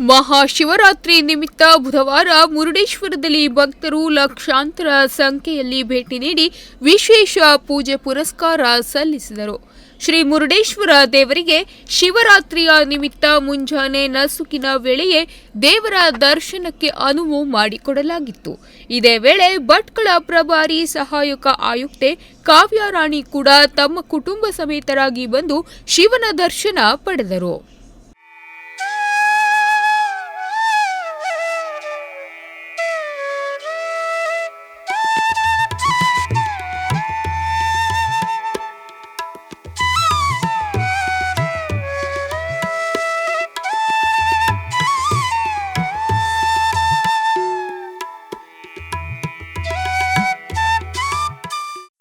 ಮಹಾಶಿವರಾತ್ರಿ ನಿಮಿತ್ತ ಬುಧವಾರ ಮುರುಡೇಶ್ವರದಲ್ಲಿ ಭಕ್ತರು ಲಕ್ಷಾಂತರ ಸಂಖ್ಯೆಯಲ್ಲಿ ಭೇಟಿ ನೀಡಿ ವಿಶೇಷ ಪೂಜೆ ಪುರಸ್ಕಾರ ಸಲ್ಲಿಸಿದರು. ಶ್ರೀ ಮುರುಡೇಶ್ವರ ದೇವರಿಗೆ ಶಿವರಾತ್ರಿಯ ನಿಮಿತ್ತ ಮುಂಜಾನೆ ನಸುಕಿನ ವೇಳೆಯೇ ದೇವರ ದರ್ಶನಕ್ಕೆ ಅನುವು ಮಾಡಿಕೊಡಲಾಗಿತ್ತು. ಇದೇ ವೇಳೆ ಭಟ್ಕಳ ಪ್ರಭಾರಿ ಸಹಾಯಕ ಆಯುಕ್ತೆ ಕಾವ್ಯಾರಾಣಿ ಕೂಡ ತಮ್ಮ ಕುಟುಂಬ ಸಮೇತರಾಗಿ ಬಂದು ಶಿವನ ದರ್ಶನ ಪಡೆದರು.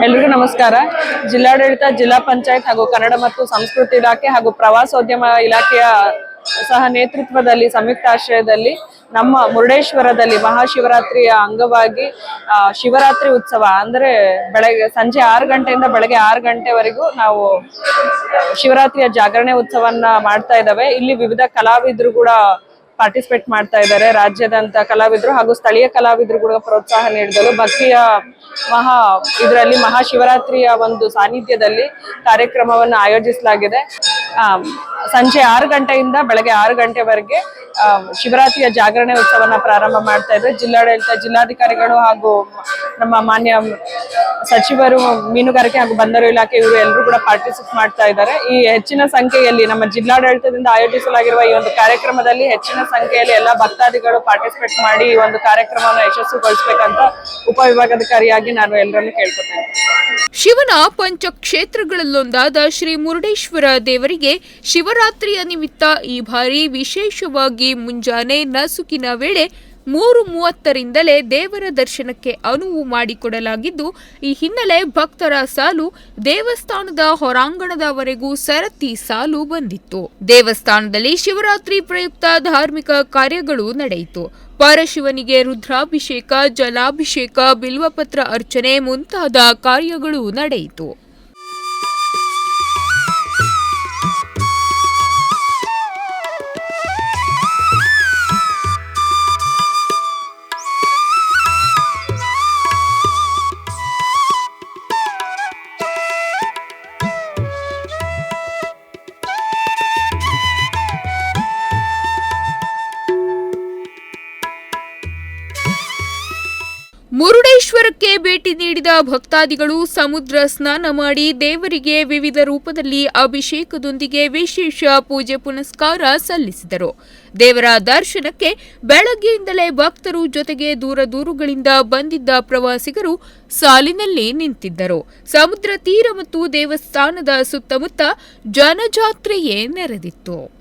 ಎಲ್ರಿಗೂ ನಮಸ್ಕಾರ. ಜಿಲ್ಲಾಡಳಿತ, ಜಿಲ್ಲಾ ಪಂಚಾಯತ್ ಹಾಗೂ ಕನ್ನಡ ಮತ್ತು ಸಂಸ್ಕೃತಿ ಇಲಾಖೆ ಹಾಗೂ ಪ್ರವಾಸೋದ್ಯಮ ಇಲಾಖೆಯ ಸಹ ನೇತೃತ್ವದಲ್ಲಿ, ಸಂಯುಕ್ತ ಆಶ್ರಯದಲ್ಲಿ ನಮ್ಮ ಮುರುಡೇಶ್ವರದಲ್ಲಿ ಮಹಾಶಿವರಾತ್ರಿಯ ಅಂಗವಾಗಿ ಶಿವರಾತ್ರಿ ಉತ್ಸವ. ಅಂದ್ರೆ ಬೆಳಗ್ಗೆ, ಸಂಜೆ ಆರು ಗಂಟೆಯಿಂದ ಬೆಳಗ್ಗೆ ಆರು ಗಂಟೆವರೆಗೂ ನಾವು ಶಿವರಾತ್ರಿಯ ಜಾಗರಣೆ ಉತ್ಸವನ್ನ ಮಾಡ್ತಾ ಇದ್ದಾವೆ. ಇಲ್ಲಿ ವಿವಿಧ ಕಲಾವಿದರು ಕೂಡ ಪಾರ್ಟಿಸಿಪೇಟ್ ಮಾಡ್ತಾ ಇದ್ದಾರೆ. ರಾಜ್ಯದಂತ ಕಲಾವಿದರು ಹಾಗೂ ಸ್ಥಳೀಯ ಕಲಾವಿದರು ಕೂಡ ಪ್ರೋತ್ಸಾಹ ನೀಡಿದರು ಭಕ್ತಿಯ ಮಹಾ, ಇದರಲ್ಲಿ ಮಹಾಶಿವರಾತ್ರಿಯ ಒಂದು ಸಾನ್ನಿಧ್ಯದಲ್ಲಿ ಕಾರ್ಯಕ್ರಮವನ್ನು ಆಯೋಜಿಸಲಾಗಿದೆ. ಸಂಜೆ ಆರು ಗಂಟೆಯಿಂದ ಬೆಳಗ್ಗೆ ಆರು ಗಂಟೆವರೆಗೆ ಶಿವರಾತ್ರಿಯ ಜಾಗರಣೆ ಉತ್ಸವನ ಪ್ರಾರಂಭ ಮಾಡ್ತಾ ಇದ್ದಾರೆ ಜಿಲ್ಲಾಡಳಿತ, ಜಿಲ್ಲಾಧಿಕಾರಿಗಳು ಹಾಗೂ ನಮ್ಮ ಮಾನ್ಯ ಸಚಿವರು, ಮೀನುಗಾರಿಕೆ ಹಾಗೂ ಬಂದರು ಇಲಾಖೆ ಇವರು ಎಲ್ಲರೂ ಕೂಡ ಪಾರ್ಟಿಸಿಪೇಟ್ ಮಾಡ್ತಾ ಇದ್ದಾರೆ. ಈ ಹೆಚ್ಚಿನ ಸಂಖ್ಯೆಯಲ್ಲಿ ನಮ್ಮ ಜಿಲ್ಲಾಡಳಿತದಿಂದ ಆಯೋಜಿಸಲಾಗಿರುವ ಈ ಒಂದು ಕಾರ್ಯಕ್ರಮದಲ್ಲಿ ಹೆಚ್ಚಿನ ಸಂಖ್ಯೆಯಲ್ಲಿ ಎಲ್ಲ ಭಕ್ತಾದಿಗಳು ಪಾರ್ಟಿಸಿಪೇಟ್ ಮಾಡಿ ಈ ಒಂದು ಕಾರ್ಯಕ್ರಮವನ್ನು ಯಶಸ್ವಿಗೊಳಿಸಬೇಕಂತ ಉಪವಿಭಾಗಾಧಿಕಾರಿಯಾಗಿ ನಾನು ಎಲ್ಲರನ್ನು ಕೇಳ್ಕೊತೇನೆ. ಶಿವನ ಪಂಚಕ್ಷೇತ್ರಗಳಲ್ಲೊಂದಾದ ಶ್ರೀ ಮುರುಡೇಶ್ವರ ದೇವರಿಗೆ ಶಿವರಾತ್ರಿಯ ನಿಮಿತ್ತ ಈ ಬಾರಿ ವಿಶೇಷವಾಗಿ ಮುಂಜಾನೆ ನಸುಕಿನ ವೇಳೆ ಮೂರು ಮೂವತ್ತರಿಂದಲೇ ದೇವರ ದರ್ಶನಕ್ಕೆ ಅನುವು ಮಾಡಿಕೊಡಲಾಗಿದ್ದು, ಈ ಹಿನ್ನೆಲೆ ಭಕ್ತರ ಸಾಲು ದೇವಸ್ಥಾನದ ಹೊರಾಂಗಣದವರೆಗೂ ಸರತಿ ಸಾಲು ಬಂದಿತ್ತು. ದೇವಸ್ಥಾನದಲ್ಲಿ ಶಿವರಾತ್ರಿ ಪ್ರಯುಕ್ತ ಧಾರ್ಮಿಕ ಕಾರ್ಯಗಳು ನಡೆಯಿತು. ಪರಶಿವನಿಗೆ ರುದ್ರಾಭಿಷೇಕ, ಜಲಾಭಿಷೇಕ, ಬಿಲ್ವಪತ್ರ ಅರ್ಚನೆ ಮುಂತಾದ ಕಾರ್ಯಗಳು ನಡೆಯಿತು. ಮುರುಡೇಶ್ವರಕ್ಕೆ ಭೇಟಿ ನೀಡಿದ ಭಕ್ತಾದಿಗಳು ಸಮುದ್ರ ಸ್ನಾನ ಮಾಡಿ ದೇವರಿಗೆ ವಿವಿಧ ರೂಪದಲ್ಲಿ ಅಭಿಷೇಕದೊಂದಿಗೆ ವಿಶೇಷ ಪೂಜೆ ಪುನಸ್ಕಾರ ಸಲ್ಲಿಸಿದರು. ದೇವರ ದರ್ಶನಕ್ಕೆ ಬೆಳಗ್ಗೆಯಿಂದಲೇ ಭಕ್ತರು ಜೊತೆಗೆ ದೂರ ದೂರುಗಳಿಂದ ಬಂದಿದ್ದ ಪ್ರವಾಸಿಗರು ಸಾಲಿನಲ್ಲಿ ನಿಂತಿದ್ದರು. ಸಮುದ್ರ ತೀರ ಮತ್ತು ದೇವಸ್ಥಾನದ ಸುತ್ತಮುತ್ತ ಜನಜಾತ್ರೆಯೇ ನೆರೆದಿತ್ತು.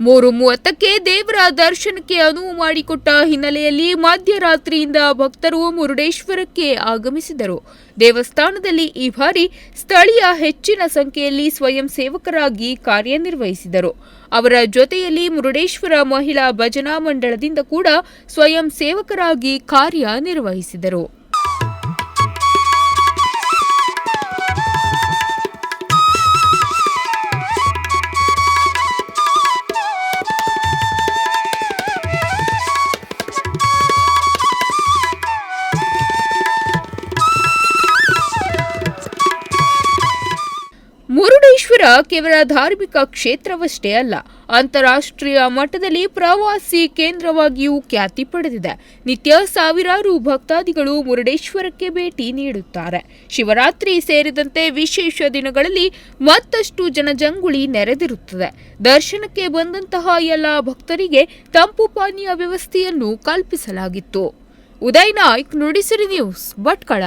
ಮೂರು ಮೂವತ್ತಕ್ಕೆ ದೇವರ ದರ್ಶನಕ್ಕೆ ಅನುವು ಮಾಡಿಕೊಟ್ಟ ಹಿನ್ನೆಲೆಯಲ್ಲಿ ಮಧ್ಯರಾತ್ರಿಯಿಂದ ಭಕ್ತರು ಮುರುಡೇಶ್ವರಕ್ಕೆ ಆಗಮಿಸಿದರು. ದೇವಸ್ಥಾನದಲ್ಲಿ ಈ ಬಾರಿ ಸ್ಥಳೀಯ ಹೆಚ್ಚಿನ ಸಂಖ್ಯೆಯಲ್ಲಿ ಸ್ವಯಂ ಸೇವಕರಾಗಿ ಕಾರ್ಯನಿರ್ವಹಿಸಿದರು. ಅವರ ಜೊತೆಯಲ್ಲಿ ಮುರುಡೇಶ್ವರ ಮಹಿಳಾ ಭಜನಾ ಮಂಡಳದಿಂದ ಕೂಡ ಸ್ವಯಂ ಸೇವಕರಾಗಿ ಕಾರ್ಯನಿರ್ವಹಿಸಿದರು. ಕೇವಲ ಧಾರ್ಮಿಕ ಕ್ಷೇತ್ರವಷ್ಟೇ ಅಲ್ಲ, ಅಂತಾರಾಷ್ಟ್ರೀಯ ಮಟ್ಟದಲ್ಲಿ ಪ್ರವಾಸಿ ಕೇಂದ್ರವಾಗಿಯೂ ಖ್ಯಾತಿ ಪಡೆದಿದೆ. ನಿತ್ಯ ಸಾವಿರಾರು ಭಕ್ತಾದಿಗಳು ಮುರುಡೇಶ್ವರಕ್ಕೆ ಭೇಟಿ ನೀಡುತ್ತಾರೆ. ಶಿವರಾತ್ರಿ ಸೇರಿದಂತೆ ವಿಶೇಷ ದಿನಗಳಲ್ಲಿ ಮತ್ತಷ್ಟು ಜನಜಂಗುಳಿ ನೆರೆದಿರುತ್ತದೆ. ದರ್ಶನಕ್ಕೆ ಬಂದಂತಹ ಎಲ್ಲ ಭಕ್ತರಿಗೆ ತಂಪು ಪಾನೀಯ ವ್ಯವಸ್ಥೆಯನ್ನು ಕಲ್ಪಿಸಲಾಗಿತ್ತು. ಉದಯ್ ನಾಯ್ಕ್, ನುಡಿಸಿರಿ ನ್ಯೂಸ್, ಭಟ್ಕಳ.